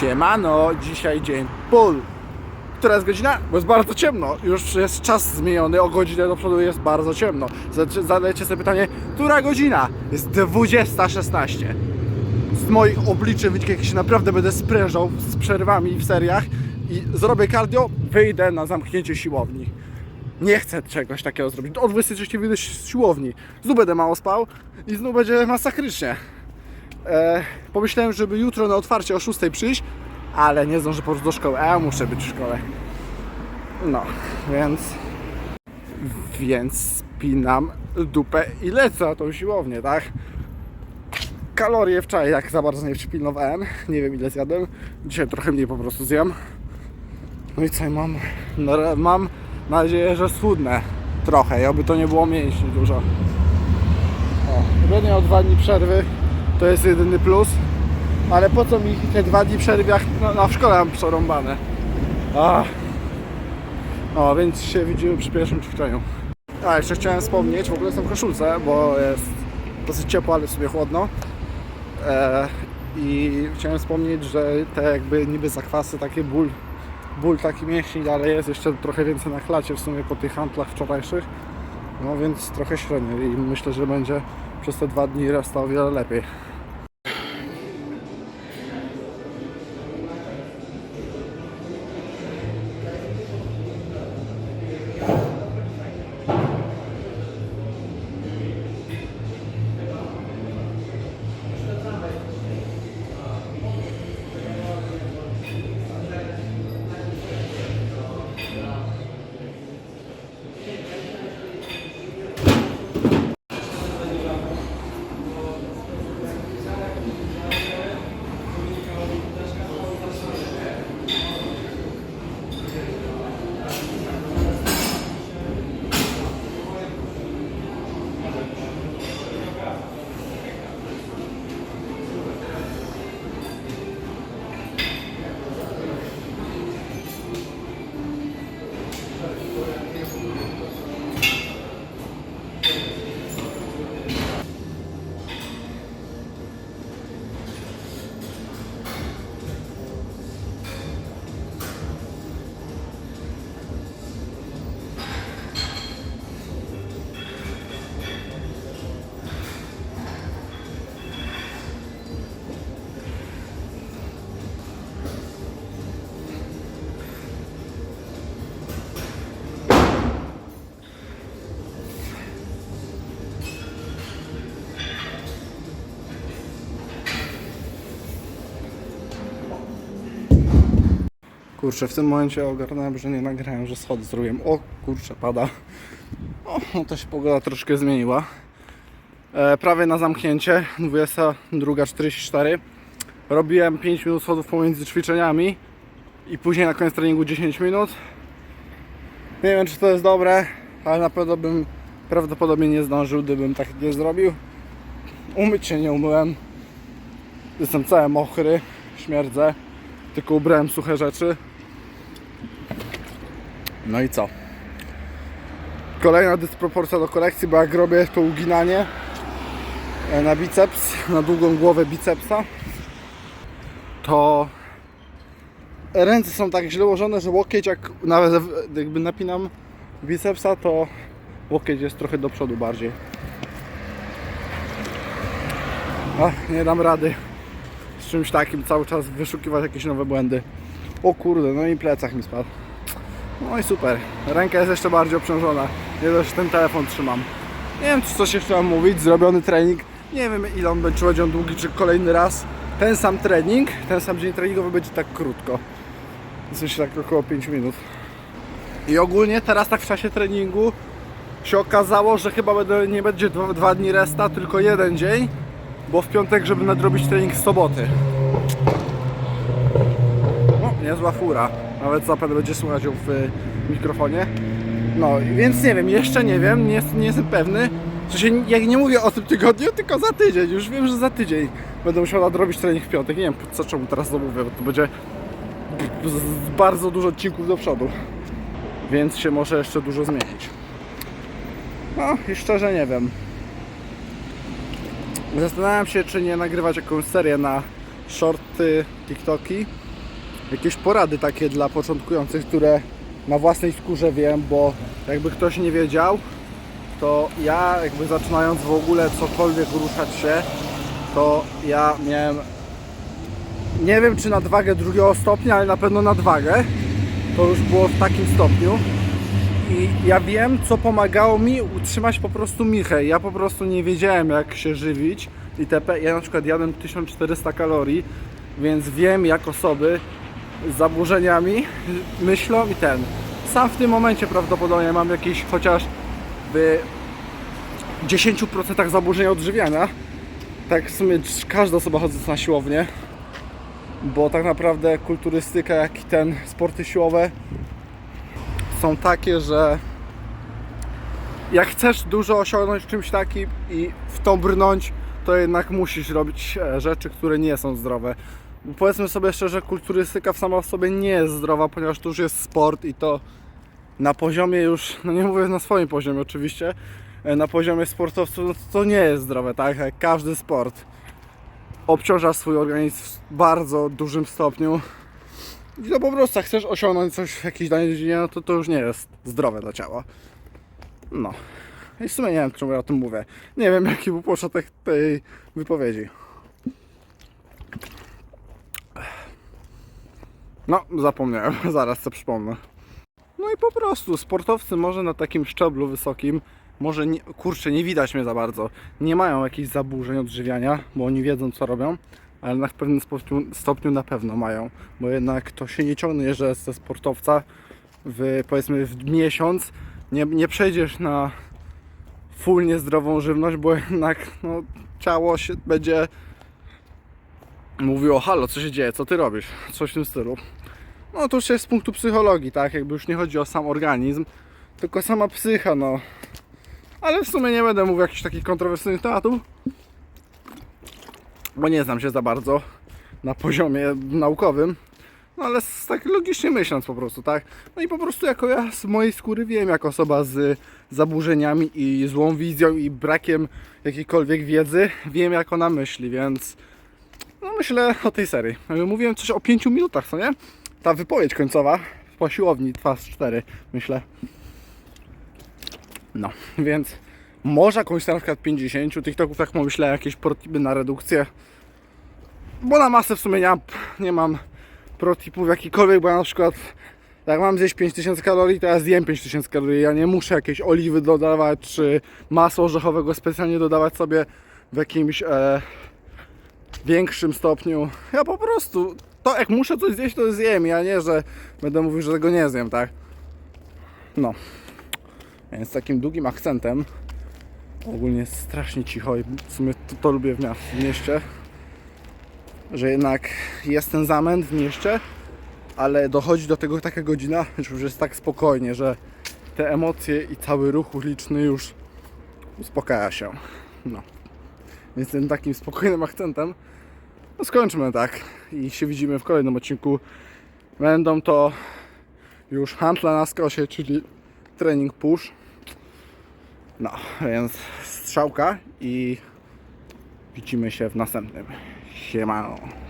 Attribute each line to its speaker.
Speaker 1: Siemano, dzisiaj dzień pól. Która jest godzina? Bo jest bardzo ciemno. Już jest czas zmieniony, o godzinę do przodu jest bardzo ciemno. Zad- Zadajcie sobie pytanie, która godzina? Jest 20.16. Z moich obliczy widzicie, jak się naprawdę będę sprężał z przerwami w seriach i zrobię cardio, wyjdę na zamknięcie siłowni. Nie chcę czegoś takiego zrobić. O 23 wyjdę z siłowni. Znów będę mało spał i znów będzie masakrycznie. E, pomyślałem, żeby jutro na otwarcie o 6 przyjść, ale nie zdążę po prostu do szkoły, a ja muszę być w szkole. No, więc... Więc spinam dupę i lecę na tą siłownię, tak? Kalorie wczoraj jak za bardzo nie przypilnowałem. Nie wiem ile zjadłem. Dzisiaj trochę mniej po prostu zjem. No i co, mam, no, mam nadzieję, że schudnę trochę, i oby to nie było mięśni dużo. O, będę miał dwa dni przerwy, to jest jedyny plus. Ale po co mi te dwa dni przerwy, no, no, w szkole mam przerąbane. Ach. O, więc się widzimy przy pierwszym ćwiczeniu. A, jeszcze chciałem wspomnieć, w ogóle jestem w koszulce, bo jest dosyć ciepło, ale sobie chłodno. E, I chciałem wspomnieć, że te jakby niby zakwasy, takie ból, ból taki mięśni, ale jest jeszcze trochę więcej na klacie w sumie po tych handlach wczorajszych. No więc trochę średnio i myślę, że będzie przez te dwa dni resta o wiele lepiej. Kurczę, w tym momencie ogarnąłem, że nie nagrałem, że schody zrobiłem. O kurczę, pada. O, no to się pogoda troszkę zmieniła. E, prawie na zamknięcie, 22.44. Robiłem 5 minut schodów pomiędzy ćwiczeniami i później na koniec treningu 10 minut. Nie wiem, czy to jest dobre, ale na pewno bym prawdopodobnie nie zdążył, gdybym tak nie zrobił. Umyć się nie umyłem. Jestem cały mokry, śmierdzę tylko ubrałem suche rzeczy. No i co? Kolejna dysproporcja do kolekcji, bo jak robię to uginanie e, na biceps, na długą głowę bicepsa, to ręce są tak źle ułożone, że łokieć jak nawet jakby napinam bicepsa, to łokieć jest trochę do przodu bardziej. Ach, nie dam rady z czymś takim cały czas wyszukiwać jakieś nowe błędy. O kurde, no i plecach mi spadł. No i super. Ręka jest jeszcze bardziej obciążona. Nie dość, że ten telefon trzymam. Nie wiem, czy coś jeszcze mam mówić. Zrobiony trening. Nie wiem, ile on będzie, czy będzie on długi, czy kolejny raz. Ten sam trening, ten sam dzień treningowy będzie tak krótko. W sensie tak około 5 minut. I ogólnie teraz tak w czasie treningu się okazało, że chyba będę, nie będzie dwa, dwa dni resta, tylko jeden dzień bo w piątek, żeby nadrobić trening z soboty. No, niezła fura. Nawet zapewne będzie słychać ją w y, mikrofonie. No, więc nie wiem, jeszcze nie wiem, nie, nie jestem pewny. W sensie, jak nie mówię o tym tygodniu, tylko za tydzień. Już wiem, że za tydzień będę musiał nadrobić trening w piątek. Nie wiem, co czemu teraz to mówię, bo to będzie bardzo dużo odcinków do przodu. Więc się może jeszcze dużo zmienić. No i szczerze nie wiem. Zastanawiam się, czy nie nagrywać jakąś serię na shorty, TikToki, jakieś porady takie dla początkujących, które na własnej skórze wiem, bo jakby ktoś nie wiedział, to ja jakby zaczynając w ogóle cokolwiek ruszać się, to ja miałem nie wiem czy nadwagę drugiego stopnia, ale na pewno nadwagę. To już było w takim stopniu. I ja wiem, co pomagało mi utrzymać po prostu michę. Ja po prostu nie wiedziałem, jak się żywić itp. Ja na przykład jadłem 1400 kalorii, więc wiem, jak osoby zaburzeniami myślą i ten. Sam w tym momencie prawdopodobnie mam jakieś chociaż w 10% zaburzenia odżywiania. Tak w sumie każda osoba chodząc na siłownię, bo tak naprawdę kulturystyka, jak i ten sporty siłowe są takie, że jak chcesz dużo osiągnąć w czymś takim i w to brnąć, to jednak musisz robić e, rzeczy, które nie są zdrowe. Powiedzmy sobie szczerze, kulturystyka sama w sobie nie jest zdrowa, ponieważ to już jest sport i to na poziomie już, no nie mówię na swoim poziomie oczywiście, e, na poziomie sportowców no to, to nie jest zdrowe, tak? Jak każdy sport obciąża swój organizm w bardzo dużym stopniu. I to po prostu, jak chcesz osiągnąć coś w jakiejś danej dziedzinie, no to to już nie jest zdrowe dla ciała. No. I w sumie nie wiem, czemu ja o tym mówię. Nie wiem, jaki był początek tej wypowiedzi. No, zapomniałem. Zaraz co przypomnę. No i po prostu, sportowcy może na takim szczeblu wysokim, może nie, kurczę, nie widać mnie za bardzo, nie mają jakichś zaburzeń odżywiania, bo oni wiedzą co robią, ale na pewnym stopniu, stopniu na pewno mają, bo jednak to się nie ciągnie, że ze sportowca w, powiedzmy w miesiąc nie, nie przejdziesz na full niezdrową żywność, bo jednak no, ciało się będzie mówiło, halo, co się dzieje, co ty robisz, coś w tym stylu. No to już jest z punktu psychologii, tak? Jakby już nie chodzi o sam organizm, tylko sama psycha, no. Ale w sumie nie będę mówił jakichś takich kontrowersyjnych tematów, bo nie znam się za bardzo na poziomie naukowym. No ale tak logicznie myśląc po prostu, tak? No i po prostu jako ja z mojej skóry wiem, jako osoba z zaburzeniami i złą wizją i brakiem jakiejkolwiek wiedzy, wiem jak ona myśli, więc no myślę o tej serii. Mówiłem coś o 5 minutach, co nie? Ta wypowiedź końcowa po siłowni trwa z 4, myślę. No, więc może jakąś na przykład 50 TikToków, jak myślę, jakieś protiby na redukcję. Bo na masę w sumie nie mam, nie mam protipów jakikolwiek, bo ja na przykład jak mam zjeść 5000 kalorii, to ja zjem 5000 kalorii. Ja nie muszę jakiejś oliwy dodawać, czy masła orzechowego specjalnie dodawać sobie w jakimś e, większym stopniu. Ja po prostu, to jak muszę coś zjeść, to zjem, ja nie, że będę mówił, że tego nie zjem, tak? No. Więc takim długim akcentem ogólnie jest strasznie cicho i w sumie to, to lubię w, w mieście, że jednak jest ten zamęt w mieście, ale dochodzi do tego taka godzina, że już jest tak spokojnie, że te emocje i cały ruch uliczny już uspokaja się. No. Więc tym takim spokojnym akcentem no skończmy tak i się widzimy w kolejnym odcinku. Będą to już handle na skosie, czyli trening push. No, więc strzałka i widzimy się w następnym. Siemano.